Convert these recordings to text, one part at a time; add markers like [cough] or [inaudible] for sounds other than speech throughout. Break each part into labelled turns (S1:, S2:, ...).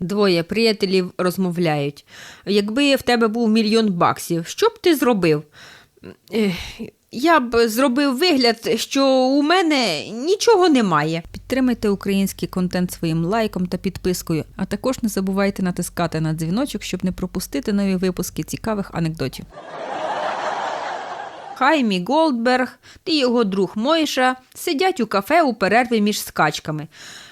S1: Двоє приятелів розмовляють. Якби в тебе був мільйон баксів, що б ти зробив? Я б зробив вигляд, що у мене нічого немає. Підтримайте український контент своїм лайком та підпискою, а також не забувайте натискати на дзвіночок, щоб не пропустити нові випуски цікавих анекдотів. Хаймі Голдберг та його друг Мойша сидять у кафе у перерві між скачками.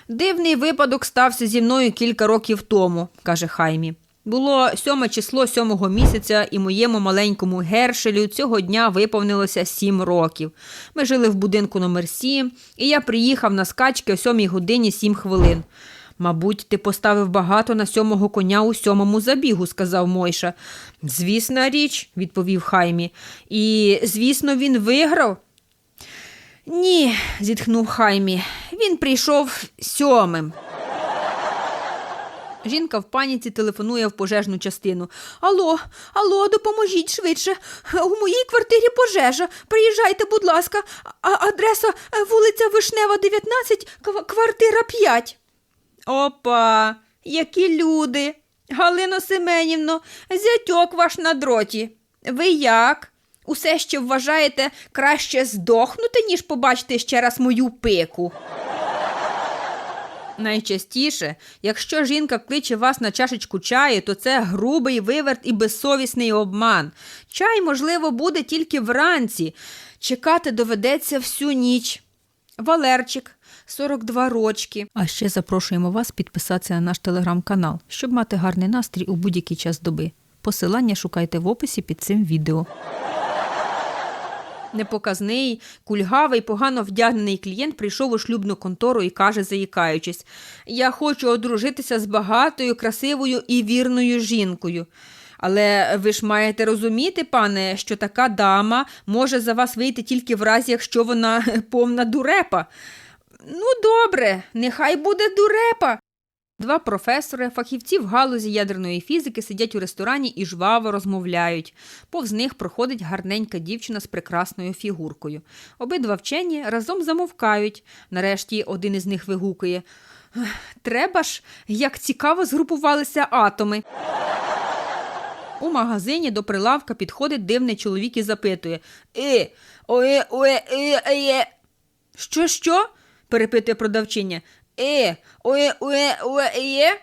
S1: Дивний випадок стався зі мною кілька років тому, каже Хаймі. Було сьоме число сьомого місяця, і моєму маленькому гершелю цього дня виповнилося сім років. Ми жили в будинку номер сім, і я приїхав на скачки о сьомій годині сім хвилин. Мабуть, ти поставив багато на сьомого коня у сьомому забігу, сказав Мойша. Звісна річ, відповів Хаймі. І, звісно, він виграв. Ні, зітхнув Хаймі. Він прийшов сьомим. Жінка в паніці телефонує в пожежну частину. Алло, алло, допоможіть швидше. У моїй квартирі пожежа. Приїжджайте, будь ласка. А адреса е, вулиця Вишнева, 19, квартира 5. Опа, які люди. Галино Семенівно, зятьок ваш на дроті. Ви як? Усе ще вважаєте краще здохнути, ніж побачити ще раз мою пику. Найчастіше, якщо жінка кличе вас на чашечку чаю, то це грубий виверт і безсовісний обман. Чай, можливо, буде тільки вранці. Чекати доведеться всю ніч. Валерчик, 42 рочки. А ще запрошуємо вас підписатися на наш телеграм-канал, щоб мати гарний настрій у будь-який час доби. Посилання шукайте в описі під цим відео. Непоказний, кульгавий, погано вдягнений клієнт прийшов у шлюбну контору і каже, заїкаючись: Я хочу одружитися з багатою, красивою і вірною жінкою. Але ви ж маєте розуміти, пане, що така дама може за вас вийти тільки в разі, якщо вона [laughs] повна дурепа. Ну, добре, нехай буде дурепа. Два професори, фахівці в галузі ядерної фізики сидять у ресторані і жваво розмовляють. Повз них проходить гарненька дівчина з прекрасною фігуркою. Обидва вчені разом замовкають. Нарешті один із них вигукує. Треба ж, як цікаво згрупувалися атоми. У магазині до прилавка підходить дивний чоловік і запитує Е, оє, оє, е, е. Що, що? перепитує продавчиня. Е, оє, оє, оє.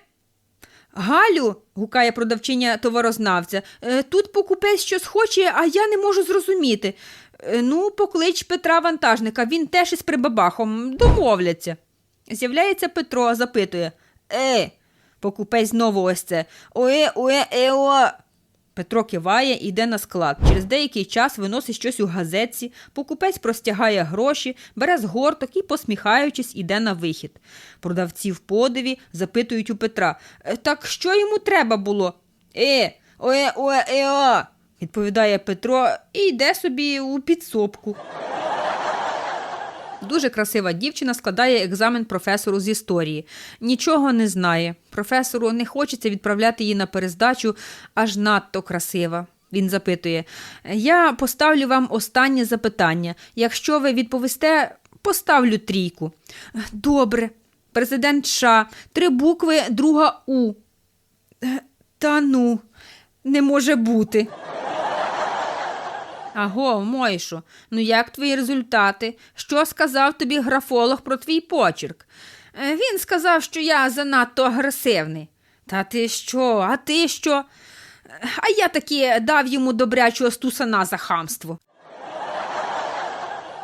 S1: Галю, гукає продавчиня товарознавця, «е, тут покупець щось хоче, а я не можу зрозуміти. «Е, Ну, поклич Петра вантажника, він теж із прибабахом, домовляться. З'являється Петро, запитує Е, покупець знову ось це. Оє, оє, е, о. Петро киває і йде на склад. Через деякий час виносить щось у газетці, покупець простягає гроші, бере згорток і, посміхаючись, іде на вихід. Продавці в подиві запитують у Петра «Е, Так що йому треба було? Е, оє, оє, е, о, відповідає Петро і йде собі у підсобку. Дуже красива дівчина складає екзамен професору з історії. Нічого не знає. Професору не хочеться відправляти її на перездачу, аж надто красива. Він запитує: Я поставлю вам останнє запитання. Якщо ви відповісте, поставлю трійку. Добре. Президент США. Три букви, друга У. «Е, Та ну, не може бути. Аго, Мойшу, ну як твої результати? Що сказав тобі графолог про твій почерк? «Е, Він сказав, що я занадто агресивний. Та ти що, а ти що? «Е, А я таки дав йому добрячого стусана за хамство.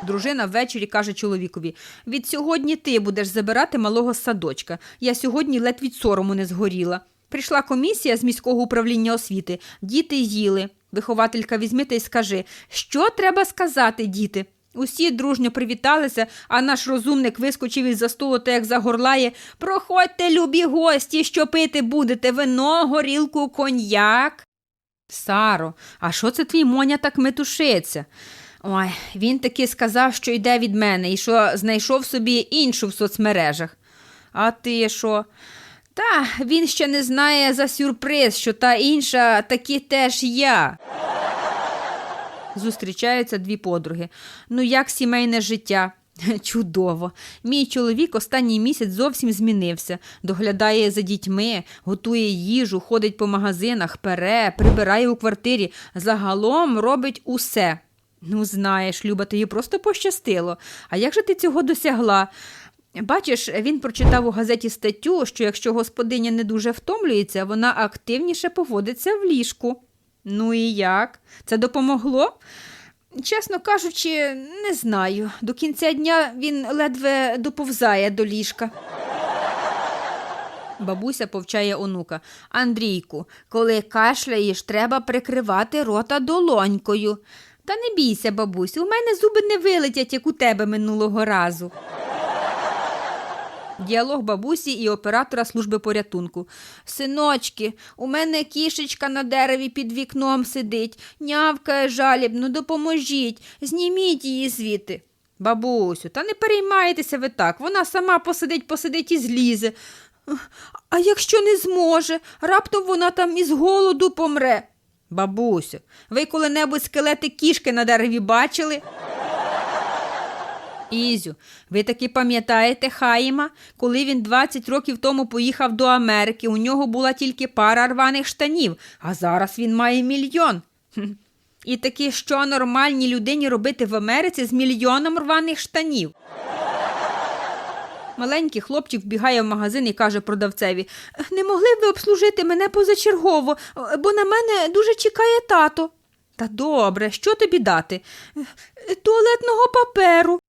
S1: Дружина ввечері каже чоловікові: від сьогодні ти будеш забирати малого садочка. Я сьогодні ледь від сорому не згоріла. Прийшла комісія з міського управління освіти. Діти їли. Вихователька візьми та й скажи, що треба сказати, діти. Усі дружньо привіталися, а наш розумник вискочив із за столу та як загорлає Проходьте, любі гості, що пити будете вино, горілку, коньяк. Саро, а що це твій Моня так метушиться? Ой, він таки сказав, що йде від мене і що знайшов собі іншу в соцмережах. А ти що? Та він ще не знає за сюрприз, що та інша таки теж я. Зустрічаються дві подруги. Ну, як сімейне життя? [laughs] Чудово. Мій чоловік останній місяць зовсім змінився. Доглядає за дітьми, готує їжу, ходить по магазинах, пере, прибирає у квартирі. Загалом робить усе. Ну, знаєш, Люба, тобі просто пощастило. А як же ти цього досягла? Бачиш, він прочитав у газеті статтю, що якщо господиня не дуже втомлюється, вона активніше поводиться в ліжку. Ну і як? Це допомогло? Чесно кажучи, не знаю. До кінця дня він ледве доповзає до ліжка. Бабуся повчає онука. Андрійку, коли кашляєш, треба прикривати рота долонькою. Та не бійся, бабусь, у мене зуби не вилетять, як у тебе минулого разу. Діалог бабусі і оператора служби порятунку. Синочки, у мене кішечка на дереві під вікном сидить, нявкає жалібно, допоможіть, зніміть її звідти. Бабусю, та не переймайтеся ви так, вона сама посидить, посидить і злізе. А якщо не зможе, раптом вона там із голоду помре. Бабусю, ви коли-небудь скелети кішки на дереві бачили? Ізю, ви таки пам'ятаєте Хаїма? Коли він 20 років тому поїхав до Америки, у нього була тільки пара рваних штанів, а зараз він має мільйон. І таки, що нормальній людині робити в Америці з мільйоном рваних штанів? Маленький хлопчик вбігає в магазин і каже продавцеві: Не могли б ви обслужити мене позачергово, бо на мене дуже чекає тато. Та добре, що тобі дати? Туалетного паперу.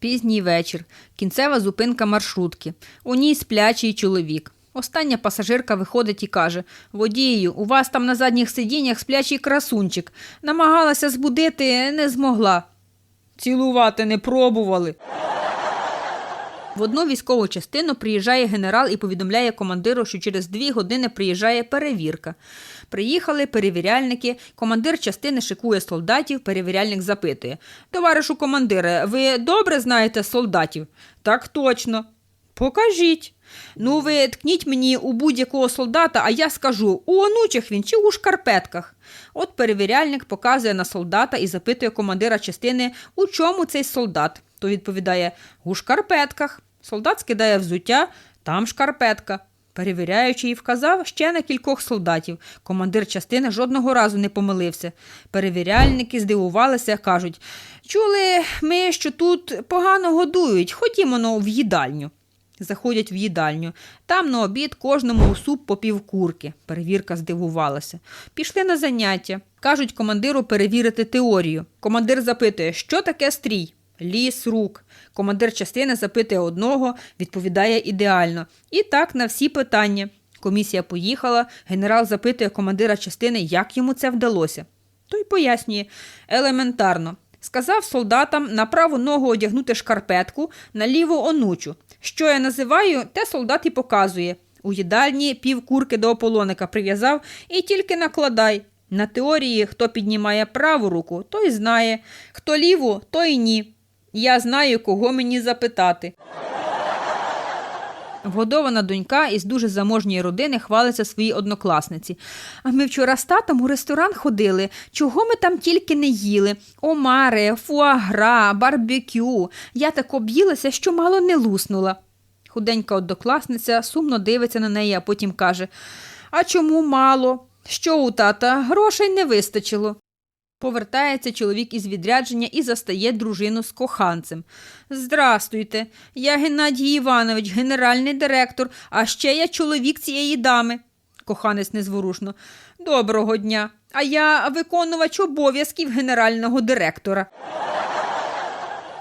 S1: Пізній вечір. Кінцева зупинка маршрутки. У ній сплячий чоловік. Остання пасажирка виходить і каже: Водію, у вас там на задніх сидіннях сплячий красунчик. Намагалася збудити, не змогла. Цілувати не пробували. В одну військову частину приїжджає генерал і повідомляє командиру, що через дві години приїжджає перевірка. Приїхали перевіряльники, командир частини шикує солдатів, перевіряльник запитує: Товаришу командире, ви добре знаєте солдатів? Так точно. Покажіть. Ну, ви ткніть мені у будь-якого солдата, а я скажу, у онучих він чи у шкарпетках. От перевіряльник показує на солдата і запитує командира частини, у чому цей солдат. То відповідає у шкарпетках. Солдат скидає взуття, там шкарпетка. Перевіряючи, і вказав ще на кількох солдатів. Командир частини жодного разу не помилився. Перевіряльники здивувалися, кажуть чули ми, що тут погано годують, ходімо но в їдальню. Заходять в їдальню. Там на обід кожному у суп по півкурки. Перевірка здивувалася. Пішли на заняття. Кажуть командиру перевірити теорію. Командир запитує, що таке стрій? Ліс рук. Командир частини запитує одного, відповідає ідеально. І так на всі питання. Комісія поїхала, генерал запитує командира частини, як йому це вдалося. Той пояснює елементарно. Сказав солдатам на праву ногу одягнути шкарпетку, на ліву онучу. Що я називаю, те солдат і показує. У їдальні пів курки до ополоника прив'язав і тільки накладай. На теорії, хто піднімає праву руку, той знає, хто ліву, той ні. Я знаю, кого мені запитати. Вгодована донька із дуже заможньої родини хвалиться своїй однокласниці. А ми вчора з татом у ресторан ходили. Чого ми там тільки не їли? Омари, фуагра, барбекю. Я так об'їлася, що мало не луснула. Худенька однокласниця сумно дивиться на неї, а потім каже: А чому мало? Що у тата? Грошей не вистачило. Повертається чоловік із відрядження і застає дружину з коханцем. Здрастуйте, я Геннадій Іванович, генеральний директор, а ще я чоловік цієї дами. Коханець незворушно. Доброго дня. А я виконувач обов'язків генерального директора.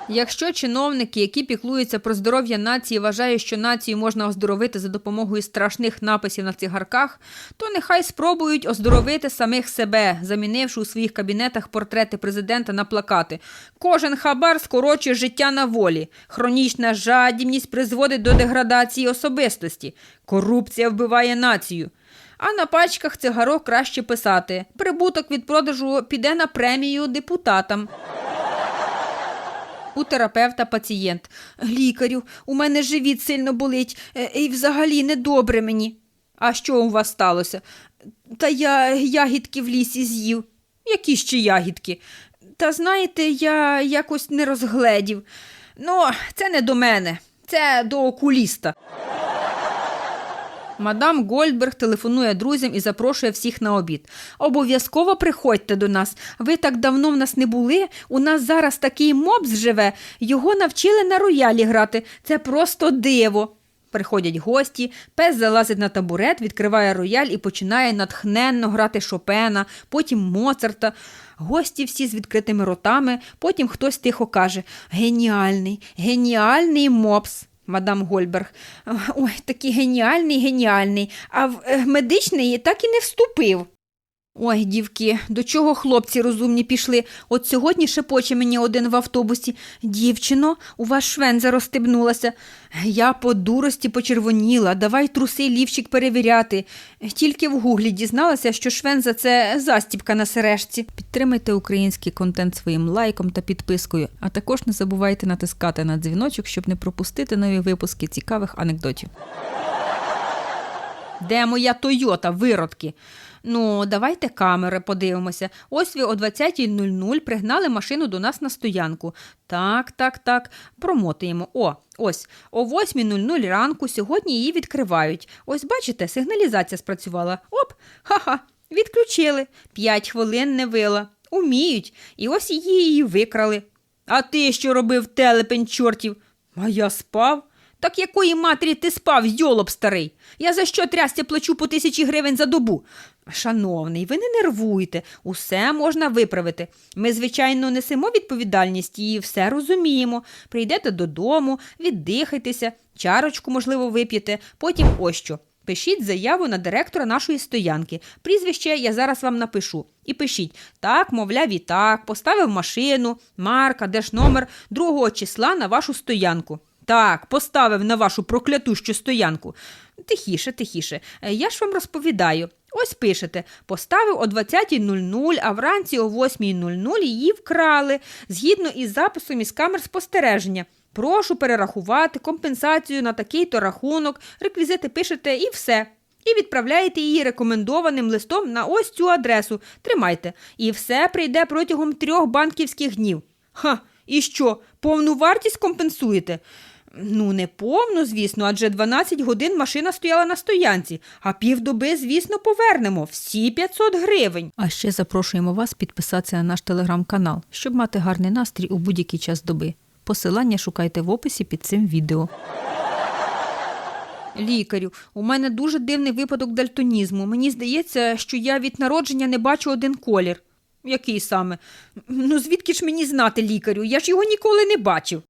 S1: Якщо чиновники, які піклуються про здоров'я нації, вважають, що націю можна оздоровити за допомогою страшних написів на цигарках, то нехай спробують оздоровити самих себе, замінивши у своїх кабінетах портрети президента на плакати. Кожен хабар скорочує життя на волі. Хронічна жадібність призводить до деградації особистості. Корупція вбиває націю. А на пачках цигарок краще писати: прибуток від продажу піде на премію депутатам. У терапевта пацієнт. Лікарю, у мене живіт сильно болить е, і взагалі недобре мені. А що у вас сталося? Та я ягідки в лісі з'їв. Які ще ягідки? Та знаєте, я якось не розгледів. Ну, це не до мене, це до окуліста. Мадам Гольдберг телефонує друзям і запрошує всіх на обід. Обов'язково приходьте до нас. Ви так давно в нас не були. У нас зараз такий мопс живе. Його навчили на роялі грати. Це просто диво. Приходять гості, пес залазить на табурет, відкриває рояль і починає натхненно грати Шопена, потім Моцарта. Гості всі з відкритими ротами, потім хтось тихо каже: Геніальний, геніальний мопс. Мадам Гольберг. Ой, такий геніальний, геніальний. А в е, медичний так і не вступив. Ой, дівки, до чого хлопці розумні пішли? От сьогодні шепоче мені один в автобусі. Дівчино, у вас швенза розстебнулася. Я по дурості почервоніла, давай труси лівчик перевіряти. Тільки в гуглі дізналася, що швенза це застібка на сережці. Підтримайте український контент своїм лайком та підпискою, а також не забувайте натискати на дзвіночок, щоб не пропустити нові випуски цікавих анекдотів. Де моя Тойота, виродки? Ну, давайте камери подивимося. Ось ви о 20.00 пригнали машину до нас на стоянку. Так, так, так. Промотуємо. О, ось. О 8.00 ранку сьогодні її відкривають. Ось бачите, сигналізація спрацювала. Оп, ха-ха, відключили. П'ять хвилин не вила. Уміють. І ось її її викрали. А ти що робив, телепень чортів? А я спав. Так якої матері ти спав, йолоп старий? Я за що трясся плачу по тисячі гривень за добу? Шановний, ви не нервуйте, усе можна виправити. Ми, звичайно, несемо відповідальність і все розуміємо. Прийдете додому, віддихайтеся, чарочку, можливо, вип'єте, потім ось що. Пишіть заяву на директора нашої стоянки. Прізвище я зараз вам напишу. І пишіть так, мовляв, і так, поставив машину, марка, держномер 2 числа на вашу стоянку. Так, поставив на вашу проклятущу стоянку. Тихіше, тихіше. Е, Я ж вам розповідаю. Ось пишете, поставив о 20.00, а вранці о 8.00 її вкрали, згідно із записом із камер спостереження. Прошу перерахувати компенсацію на такий-то рахунок, реквізити пишете і все. І відправляєте її рекомендованим листом на ось цю адресу. Тримайте. І все прийде протягом трьох банківських днів. Ха, і що, повну вартість компенсуєте? Ну, не повну, звісно, адже 12 годин машина стояла на стоянці, а півдоби, звісно, повернемо всі 500 гривень. А ще запрошуємо вас підписатися на наш телеграм-канал, щоб мати гарний настрій у будь-який час доби. Посилання шукайте в описі під цим відео. Лікарю, у мене дуже дивний випадок дальтонізму. Мені здається, що я від народження не бачу один колір. Який саме? Ну, звідки ж мені знати лікарю? Я ж його ніколи не бачив.